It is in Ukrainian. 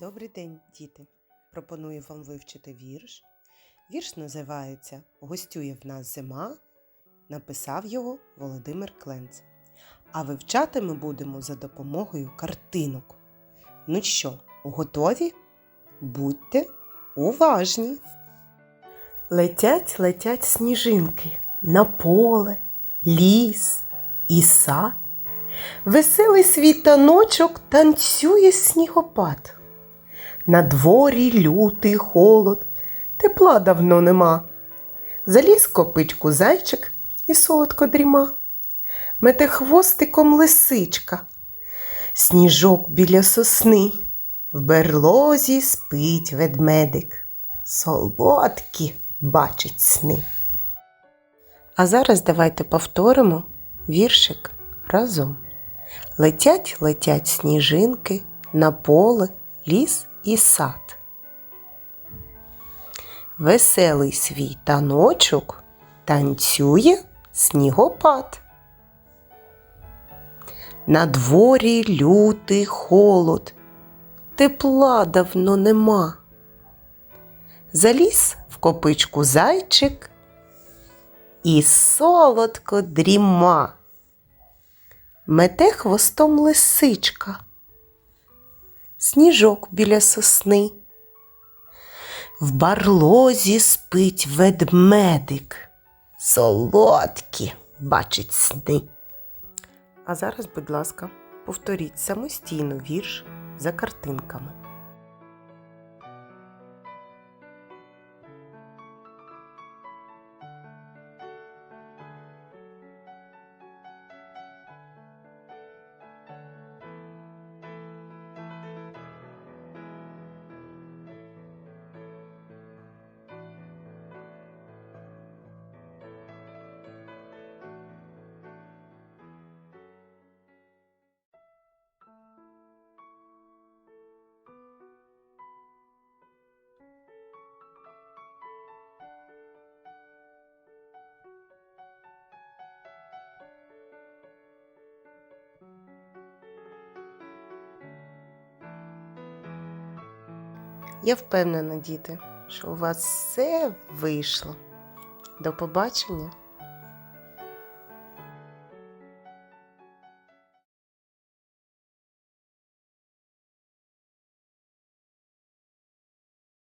Добрий день, діти! Пропоную вам вивчити вірш. Вірш називається Гостює в нас зима. Написав його Володимир Кленц. А вивчати ми будемо за допомогою картинок. Ну що, готові? Будьте уважні! Летять, летять сніжинки на поле, ліс і сад. Веселий світаночок танцює снігопад. На дворі лютий холод, тепла давно нема. Заліз копичку зайчик і солодко дріма. Мете хвостиком лисичка, сніжок біля сосни. В берлозі спить ведмедик, солодкі бачить сни. А зараз давайте повторимо віршик разом. Летять, летять сніжинки на поле, ліс і сад. Веселий свій таночок танцює снігопад. На дворі лютий холод, тепла давно нема. Заліз в копичку зайчик і солодко дріма. Мете хвостом лисичка, сніжок біля сосни. В барлозі спить ведмедик, солодкі бачить сни. А зараз, будь ласка, повторіть самостійно вірш за картинками. Я впевнена, діти, що у вас все вийшло. До побачення!